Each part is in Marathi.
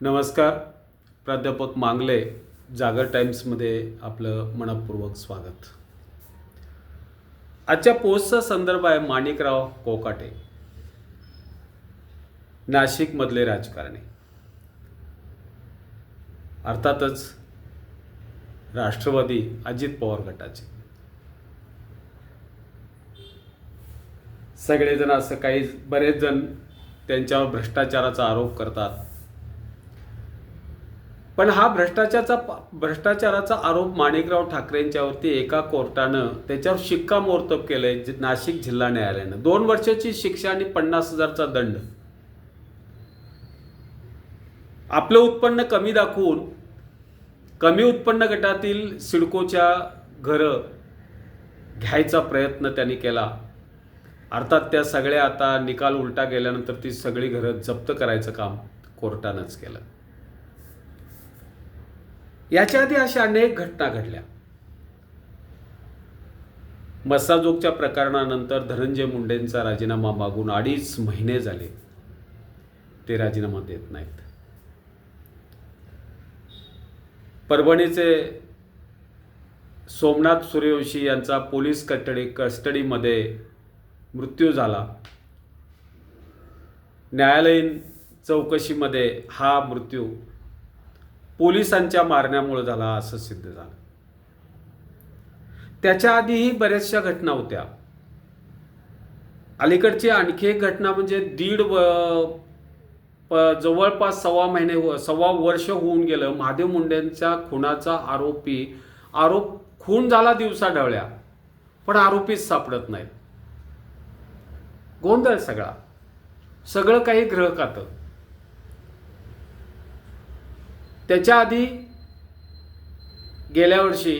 नमस्कार. प्राध्यापक मांगले जागर टाईम्समध्ये आपलं मनपूर्वक स्वागत. आजच्या पोस्टचा संदर्भ आहे माणिकराव कोकाटे. नाशिकमधले राजकारणी. अर्थातच राष्ट्रवादी अजित पवार गटाचे. सगळेजण असं काही बरेच जण त्यांच्यावर भ्रष्टाचाराचा आरोप करतात. पण हा भ्रष्टाचाराचा भ्रष्टाचाराचा आरोप माणिकराव ठाकरेंच्यावरती एका कोर्टानं त्याच्यावर शिक्कामोर्तब केलंय जे- नाशिक जिल्हा न्यायालयानं. दोन वर्षाची शिक्षा आणि पन्नास हजारचा दंड. आपलं उत्पन्न कमी दाखवून कमी उत्पन्न गटातील सिडकोच्या घरं घ्यायचा प्रयत्न त्यांनी केला. अर्थात त्या सगळ्या आता निकाल उलटा गेल्यानंतर ती सगळी घरं जप्त करायचं काम कोर्टानंच केलं. याच्या आधी अशा अनेक घटना घडल्या. मस्साजोगच्या प्रकरणानंतर धनंजय मुंडेंचा राजीनामा मागून अडीच महिने झाले. ते राजीनामा देत नाहीत. परभणीचे सोमनाथ सूर्यवंशी यांचा पोलीस कस्टडी कस्टडीमध्ये मृत्यू झाला. न्यायालयीन चौकशीमध्ये हा मृत्यू पोलिसांच्या मारण्यामुळे झाला असं सिद्ध झालं. त्याच्या आधीही बऱ्याचशा घटना होत्या. अलीकडची आणखी एक घटना म्हणजे दीड व जवळपास सव्वा महिने हो, सव्वा वर्ष होऊन गेलं महादेव मुंडेंच्या खुनाचा आरोपी आरोप खून झाला दिवसा ढवळ्या पण आरोपीच सापडत नाहीत. गोंधळ सगळा. सगळं काही ग्रह खातं त्याच्या आधी गेल्या वर्षी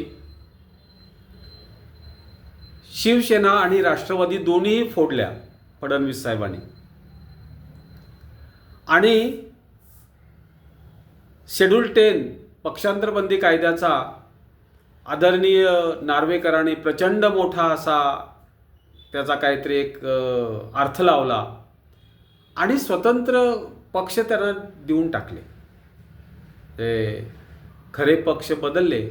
शिवसेना आणि राष्ट्रवादी दोन्हीही फोडल्या फडणवीस साहेबांनी. आणि शेड्यूल टेन पक्षांतरबंदी कायद्याचा आदरणीय नार्वेकरांनी प्रचंड मोठा असा त्याचा काहीतरी एक अर्थ लावला आणि स्वतंत्र पक्ष त्यांना देऊन टाकले. खरे पक्ष बदलले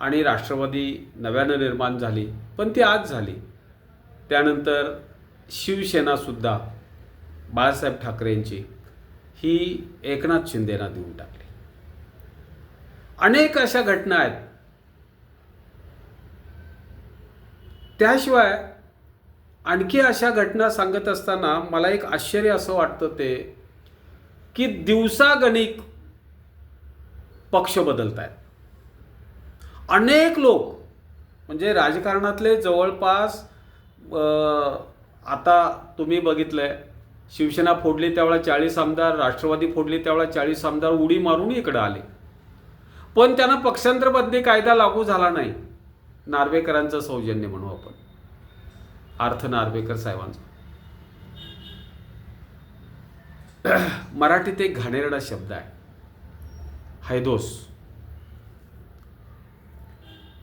आणि राष्ट्रवादी नव्यानं निर्माण झाली पण ती आज झाली. त्यानंतर शिवसेनासुद्धा बाळासाहेब ठाकरेंची ही एकनाथ शिंदेना देऊन टाकली. अनेक अशा घटना आहेत. त्याशिवाय आणखी अशा घटना सांगत असताना मला एक आश्चर्य असं वाटतं ते की दिवसागणिक पक्ष बदलत आहेत अनेक लोक म्हणजे राजकारणातले जवळपास आता तुम्ही बघितलं आहे शिवसेना फोडली त्यावेळेला चाळीस आमदार राष्ट्रवादी फोडली त्यावेळा चाळीस आमदार उडी मारून इकडं आले. पण त्यांना पक्षांतरबंदी कायदा लागू झाला नाही. नार्वेकरांचं सौजन्य म्हणू आपण. अर्थ नार्वेकर साहेबांचा. मराठीत एक घाणेरडा शब्द आहे. हैदोस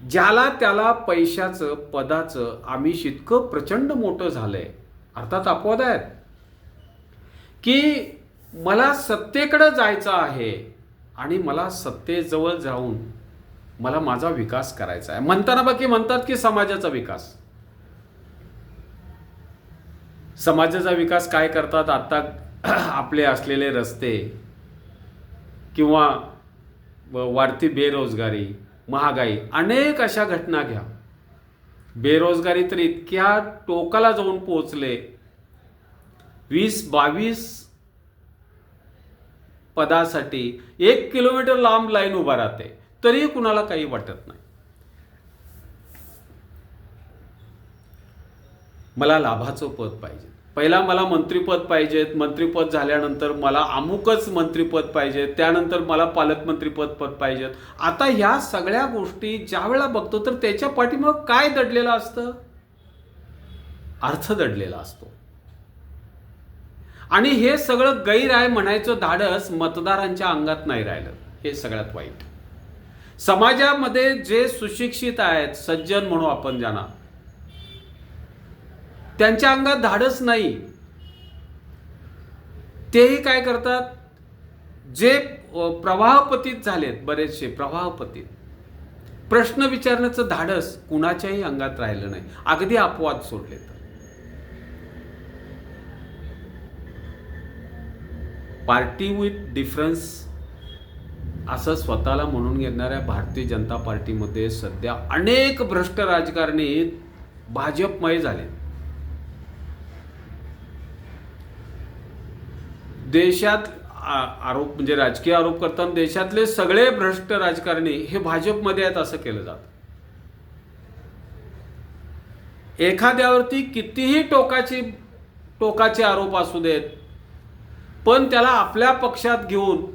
ज्याला त्याला पैशाचं पदाचं आमिष इतकं प्रचंड मोठं झालंय अर्थात अपवाद आहेत की मला सत्तेकडं जायचं आहे आणि मला सत्तेजवळ जाऊन मला माझा विकास करायचा आहे. म्हणताना बाकी म्हणतात की समाजाचा विकास. समाजाचा विकास काय करतात? आता आपले असलेले रस्ते किंवा वाढती बेरोजगारी महागाई अनेक अशा घटना घ्या. बेरोजगारी तर इतक्या टोकाला जाऊन पोहोचले. वीस बावीस पदासाठी एक किलोमीटर लांब लाईन उभा राहते. तरी कुणाला काही वाटत नाही. मला लाभाचं पद पाहिजे. पहिला मला मंत्रिपद पाहिजेत मंत्रिपद झाल्यानंतर मला अमुकच मंत्रिपद पाहिजे त्यानंतर मला पालकमंत्रीपद पद पाहिजेत आता ह्या सगळ्या गोष्टी ज्या वेळेला बघतो तर त्याच्या पाठीमाग काय दडलेलं असतं? अर्थ दडलेला असतो. आणि हे सगळं गैर आहे म्हणायचं धाडस मतदारांच्या अंगात नाही राहिलं. हे सगळ्यात वाईट. समाजामध्ये जे सुशिक्षित आहेत सज्जन म्हणू आपण ज्यांना त्यांच्या अंगात धाडस नाही. तेही काय करतात? जे प्रवाहपतीत झालेत बरेचसे प्रवाहपतीत. प्रश्न विचारण्याचं धाडस कुणाच्याही अंगात राहिलं नाही. अगदी अपवाद सोडले तर पार्टी विथ डिफरन्स असं स्वतःला म्हणून घेणाऱ्या भारतीय जनता पार्टीमध्ये सध्या अनेक भ्रष्ट राजकारणी भाजपमय झाले देशात आरोप म्हणजे राजकीय आरोप करताना देशातले सगळे भ्रष्ट राजकारणी हे भाजपमध्ये आहेत असं केलं जातं. एखाद्यावरती कितीही टोकाची टोकाचे आरोप असू देत पण त्याला आपल्या पक्षात घेऊन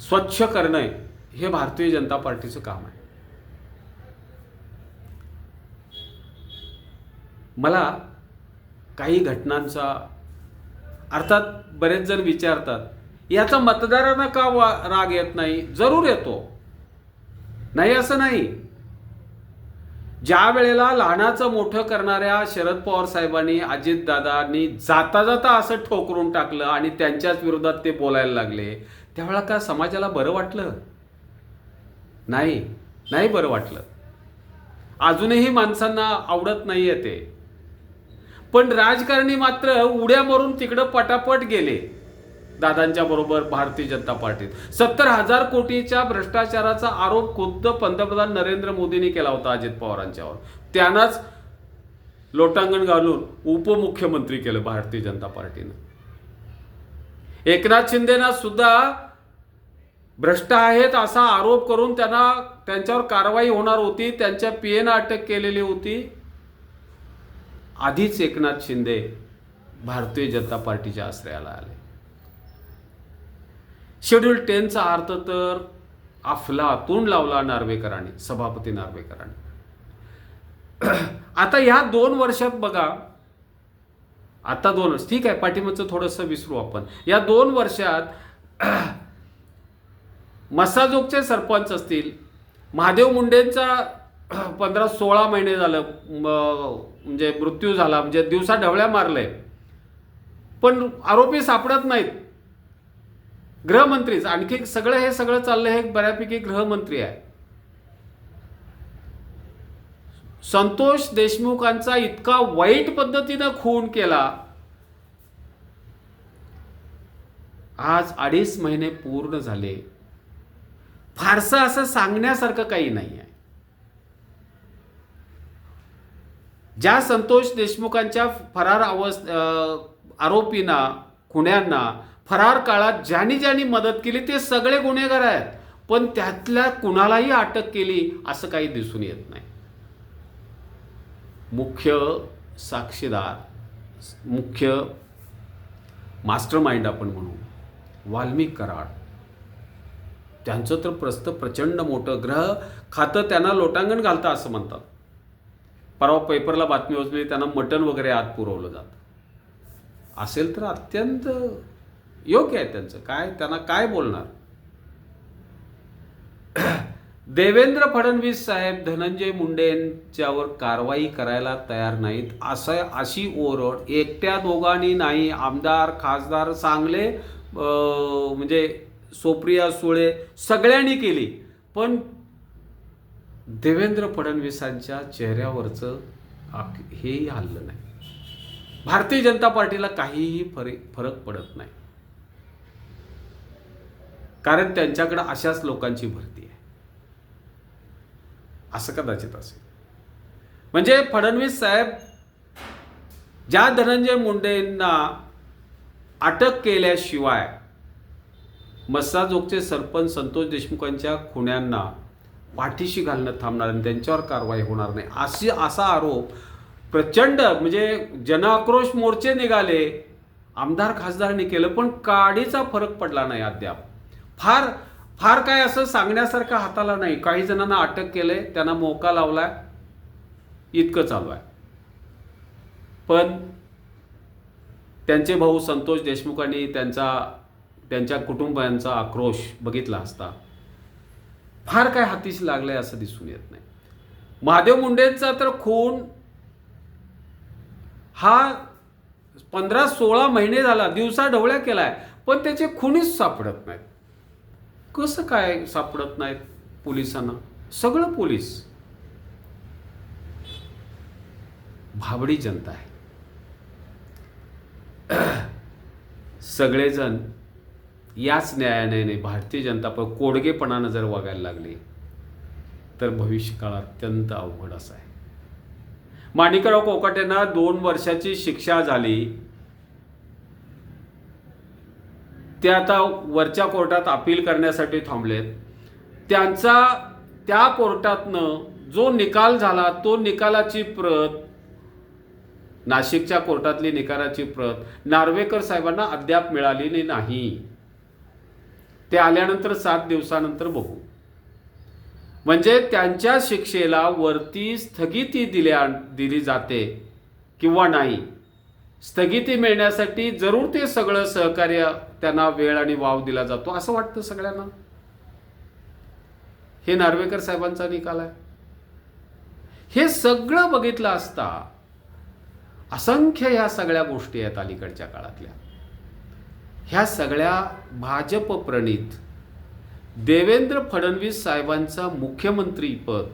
स्वच्छ करणं हे भारतीय जनता पार्टीचं काम आहे. मला काही घटनांचा अर्थात बरेच जण विचारतात याचा मतदारांना का वा राग येत नाही? जरूर येतो. नाही असं नाही. ज्या वेळेला लहानाचं मोठं करणाऱ्या शरद पवार साहेबांनी अजितदादांनी जाता जाता असं ठोकरून टाकलं आणि त्यांच्याच विरोधात ते बोलायला लागले त्यावेळेला का समाजाला बरं वाटलं? नाही. नाही बरं वाटलं. अजूनही माणसांना आवडत नाही आहे ते. पण राजकारणी मात्र उड्या मारून तिकडं पटापट गेले. दादांच्या बरोबर भारतीय जनता पार्टीत. सत्तर हजार कोटीच्या भ्रष्टाचाराचा आरोप खुद्द पंतप्रधान नरेंद्र मोदींनी केला होता अजित पवारांच्यावर त्यांनाच लोटांगण घालून उपमुख्यमंत्री केलं भारतीय जनता पार्टीनं. एकनाथ शिंदेना सुद्धा भ्रष्ट आहेत असा आरोप करून त्यांना त्यांच्यावर कारवाई होणार होती त्यांच्या पीएनं अटक केलेली होती. आधीच एकनाथ शिंदे भारतीय जनता पार्टीच्या आश्रयाला आले. शेड्यूल टेनचा अर्थ तर आफला तोंड लावला नार्वेकरांनी सभापती नार्वेकरांनी. आता ह्या दोन वर्षात बघा आता दोन वर्ष ठीक आहे पाठीमागचं थोडंसं विसरू आपण. या दोन वर्षात मसाजोगचे सरपंच असतील महादेव मुंडेंचा पंधरा सोळा महिने झालं म्हणजे मृत्यू झाला म्हणजे दिवसा ढवळ्या मारले पण आरोपी सापडत नाहीत. गृहमंत्रीच आणखी सगळं हे सगळं चाललं हे बऱ्यापैकी गृहमंत्री आहे. संतोष देशमुखांचा इतका वाईट पद्धतीनं खून केला. आज अडीच महिने पूर्ण झाले. फारसं असं सांगण्यासारखं काही नाही आहे ज्या संतोष देशमुखांच्या फरार अवस्थ आरोपींना खुन्यांना फरार काळात ज्यांनी ज्यांनी मदत केली ते सगळे गुन्हेगार आहेत. पण त्यातल्या कुणालाही अटक केली असं काही दिसून येत नाही. मुख्य साक्षीदार मुख्य मास्टर माइंड आपण म्हणू वाल्मिक कराड. त्यांचं तर प्रस्त प्रचंड मोठं ग्रह खातं त्यांना लोटांगण घालतं असं म्हणतात. परवा पेपरला बातमी वाचली त्यांना मटण वगैरे आत पुरवलं जातं. असेल तर अत्यंत योग्य आहे त्यांचं. काय त्यांना काय बोलणार? देवेंद्र फडणवीस साहेब धनंजय मुंडेंच्यावर कारवाई करायला तयार नाहीत असं अशी ओरड एकट्या दोघांनी नाही. आमदार खासदार चांगले म्हणजे सोप्रिया सुळे सगळ्यांनी केली. पण देवेंद्र फडणवीसांच्या चेहऱ्यावरचं हेही हल्लं नाही. भारतीय जनता पार्टीला काहीही फरक फरक पडत नाही. कारण त्यांच्याकडे अशाच लोकांची भरती आहे. असं कदाचित असेल. म्हणजे फडणवीस साहेब ज्या धनंजय मुंडेंना अटक केल्याशिवाय मस्साजोगचे सरपंच संतोष देशमुखांच्या खुण्यांना पाठीशी घालणं थांबणार आणि त्यांच्यावर कारवाई होणार नाही. अशी असा आरोप प्रचंड म्हणजे जनआक्रोश मोर्चे निघाले. आमदार खासदारांनी केलं पण काडीचा फरक पडला नाही अद्याप. फार फार काय असं सांगण्यासारखं हाताला नाही. काही जणांना अटक केलंय त्यांना मोका लावलाय. इतकं चालू आहे. पण त्यांचे भाऊ संतोष देशमुखांनी त्यांचा त्यांच्या कुटुंबियांचा आक्रोश बघितला असता. फार काय हातीस आहे असं दिसून येत नाही. महादेव मुंडेंचा तर खून हा पंधरा सोळा महिने झाला दिवसा ढवळ्या केलाय पण त्याचे खुनीच सापडत नाहीत. कसं काय सापडत नाहीत पोलिसांना? सगळं पोलीस. भाबडी जनता आहे. सगळेजण याच न्यायालयाने भारतीय जनता पण कोडगेपणानं जर वागायला लागले तर भविष्यकाळ अत्यंत अवघड असा आहे. माणिकराव कोकाटेंना दोन वर्षाची शिक्षा झाली. ते आता वरच्या कोर्टात अपील करण्यासाठी थांबलेत. त्यांचा त्या कोर्टातनं जो निकाल झाला तो निकालाची प्रत नाशिकच्या कोर्टातली निकालाची प्रत नार्वेकर साहेबांना अद्याप मिळालेली नाही. ते आल्यानंतर सात दिवसानंतर बघू. म्हणजे त्यांच्या शिक्षेला वरती स्थगिती दिल्या दिली जाते किंवा नाही स्थगिती मिळण्यासाठी जरूर ते सगळं सहकार्य त्यांना वेळ आणि वाव दिला जातो असं वाटतं सगळ्यांना? हे नार्वेकर साहेबांचा निकाल आहे. हे सगळं बघितलं असता असंख्य ह्या सगळ्या गोष्टी आहेत अलीकडच्या काळातल्या. ह्या सगळ्या भाजपप्रणीत देवेंद्र फडणवीस साहेबांचं मुख्यमंत्रीपद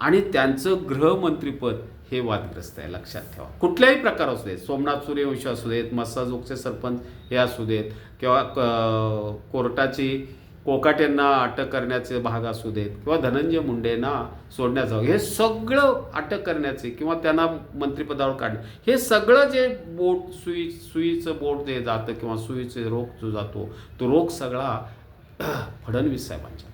आणि त्यांचं गृहमंत्रीपद हे वादग्रस्त आहे लक्षात ठेवा. कुठल्याही प्रकार असू देत सोमनाथ सूर्यवंशी असू देत मस्साजोगचे सरपंच हे असू देत किंवा क- कोर्टाची कोकाटेंना अटक करण्याचे भाग असू देत किंवा धनंजय मुंडेंना सोडण्याचा हे सगळं अटक करण्याचे किंवा त्यांना मंत्रिपदावर काढणे हे सगळं जे बोट सुई सुईचं बोट जे जातं किंवा सुईचे रोग जो जातो तो रोग सगळा फडणवीस साहेबांच्या.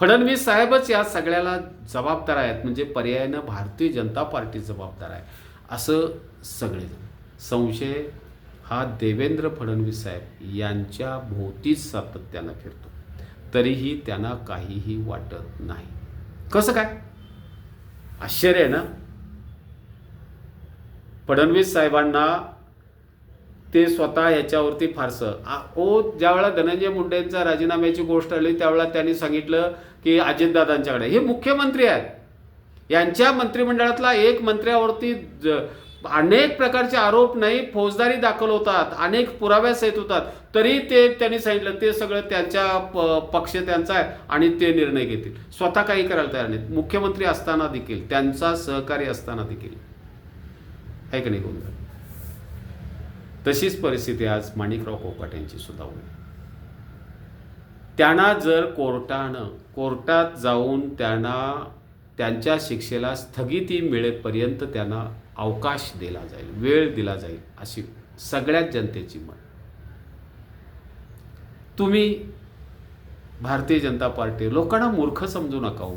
फडणवीस साहेबच या सगळ्याला जबाबदार आहेत म्हणजे पर्यायानं भारतीय जनता पार्टी जबाबदार आहे असं सगळेजण. संशय हा देवेंद्र फडणवीस साहेब यांच्या भोवतीच सातत्यानं फिरतो. तरीही त्यांना काहीही वाटत नाही. कसं काय? आश्चर्य आहे ना फडणवीस साहेबांना ते स्वतः याच्यावरती फारसं ओ ज्यावेळेला धनंजय मुंडेंचा राजीनाम्याची गोष्ट आली त्यावेळेला त्यांनी सांगितलं की अजितदादांच्याकडे. हे मुख्यमंत्री आहेत. यांच्या मंत्रिमंडळातला एक मंत्र्यावरती अनेक प्रकारचे आरोप नाही फौजदारी दाखल होतात अनेक पुराव्या सहित होतात. तरी ते त्यांनी सांगितलं ते सगळं त्यांच्या प- पक्ष त्यांचा आहे आणि ते निर्णय घेतील. स्वतः काही करायला तयार नाहीत. मुख्यमंत्री असताना देखील त्यांचा सहकारी असताना देखील. आहे का नाही गोंधळ तशीच परिस्थिती आज माणिकराव कोकाट यांची सुद्धा होईल. त्यांना जर कोर्टानं कोर्टात जाऊन त्यांना त्यांच्या शिक्षेला स्थगिती मिळेपर्यंत त्यांना अवकाश दिला जाईल वेळ दिला जाईल अशी सगळ्यात जनतेची मत. तुम्ही भारतीय जनता पार्टी लोकांना मूर्ख समजू नका हो.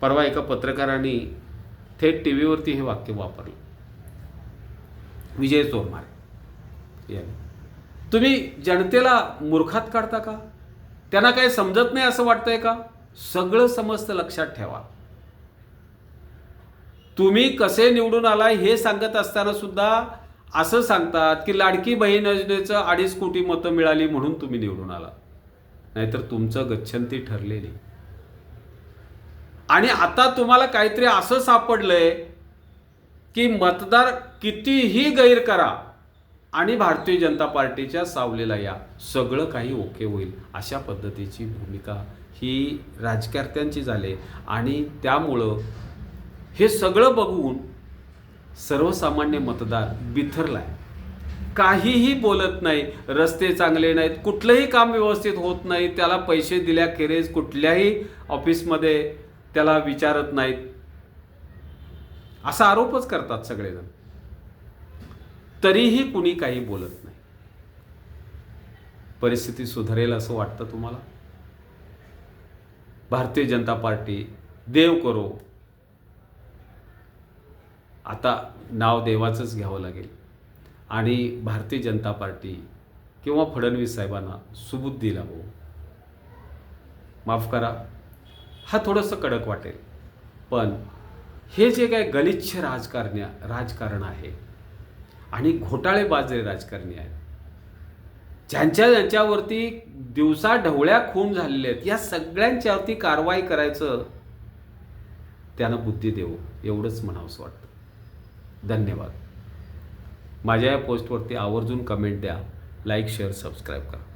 परवा एका पत्रकाराने थेट टी व्हीवरती हे वाक्य वापरलं. विजय चोरमारे यांनी. तुम्ही जनतेला मूर्खात काढता का? त्यांना काही समजत नाही असं वाटतंय का? सगळं समजतं लक्षात ठेवा. तुम्ही कसे निवडून आलाय हे सांगत असताना सुद्धा असं सांगतात की लाडकी बहीण योजनेचं अडीच कोटी मतं मिळाली म्हणून तुम्ही निवडून आला. नाहीतर तुमचं गच्छंती ठरलेली आणि आता तुम्हाला काहीतरी असं सापडलंय की मतदार कितीही गैर करा आणि भारतीय जनता पार्टीच्या सावलेला या. सगळं काही ओके होईल अशा पद्धतीची भूमिका ही राजकर्त्यांची झाली. आणि त्यामुळं हे सगळं बघून सर्वसामान्य मतदार बिथरलाय. काहीही बोलत नाही रस्ते चांगले नाहीत कुठलंही काम व्यवस्थित होत नाही त्याला पैसे दिल्याखेरीज कुठल्याही ऑफिसमध्ये त्याला विचारत नाहीत. असा आरोपच करतात सगळेजण. तरीही कुणी काही बोलत नाही. परिस्थिती सुधारेल असं वाटतं तुम्हाला? भारतीय जनता पार्टी देव करो. आता नाव देवाचंच घ्यावं लागेल. आणि भारतीय जनता पार्टी किंवा फडणवीस साहेबांना सुबुद्धी लावो माफ करा हा थोडंसं कडक वाटेल. पण हे जे काय गलिच्छ राजकारण्या राजकारण आहे आणि घोटाळेबाज राजकारणी आहेत ज्यांच्या ज्यांच्यावरती दिवसा ढवळ्या खून झालेल्या आहेत या सगळ्यांच्यावरती कारवाई करायचं त्यानं बुद्धी देऊ एवढंच म्हणावंसं वाटतं. धन्यवाद. माझ्या या पोस्टवरती आवर्जून कमेंट द्या. लाईक शेअर सबस्क्राईब करा.